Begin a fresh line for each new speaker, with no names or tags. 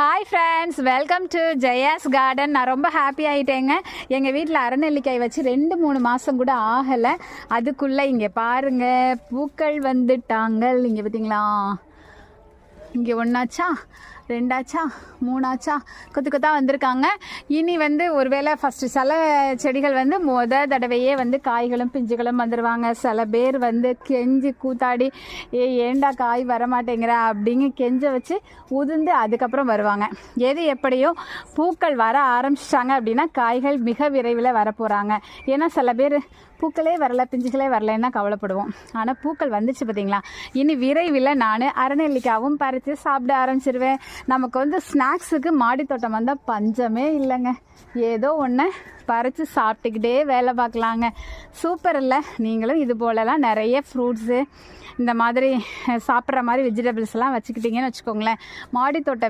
Hi friends welcome to Jaya's garden நான் ரொம்ப happy ஆகிட்டேங்க எங்கள் வீட்டில் அறநெல்லிக்காய் வச்சு ரெண்டு மூணு மாதம் கூட ஆகலை. அதுக்குள்ளே இங்கே பாருங்கள் பூக்கள் வந்துட்டாங்கள் இங்கே பார்த்தீங்களா இங்கே ஒன்றாச்சா ரெண்டாச்சா? மூணாச்சா? கொத்து கொத்தா வந்திருக்காங்க. இனி வந்து ஒருவேளை ஃபஸ்ட்டு சில செடிகள் வந்து முத தடவையே வந்து காய்களும் பிஞ்சுகளும் வந்துடுவாங்க சில பேர் வந்து கெஞ்சி கூத்தாடி ஏ ஏண்டா காய் வரமாட்டேங்கிற? அப்படிங்க கெஞ்ச வச்சு உதிர்ந்து அதுக்கப்புறம் வருவாங்க. எது எப்படியோ பூக்கள் வர ஆரம்பிச்சிட்டாங்க அப்படின்னா காய்கள் மிக விரைவில் வரப்போகிறாங்க ஏன்னா சில பேர் பூக்களே வரல பிஞ்சுகளே வரலன்னா கவலைப்படுவோம். ஆனால் பூக்கள் வந்துச்சு பார்த்தீங்களா இனி விரைவில் நான் அரைநெல்லிக்காவும் பறித்து சாப்பிட ஆரம்பிச்சிருவேன். நமக்கு வந்து ஸ்நாக்ஸுக்கு மாடி தோட்டம் வந்தால் பஞ்சமே இல்லைங்க. ஏதோ ஒன்று பறித்து சாப்பிட்டுக்கிட்டே வேலை பார்க்கலாங்க. சூப்பர் இல்லை. நீங்களும் இது போலலாம் நிறைய ஃப்ரூட்ஸு இந்த மாதிரி சாப்பிட்ற மாதிரி வெஜிடபிள்ஸ்லாம் வச்சுக்கிட்டீங்கன்னு வச்சுக்கோங்களேன். மாடி தோட்டம்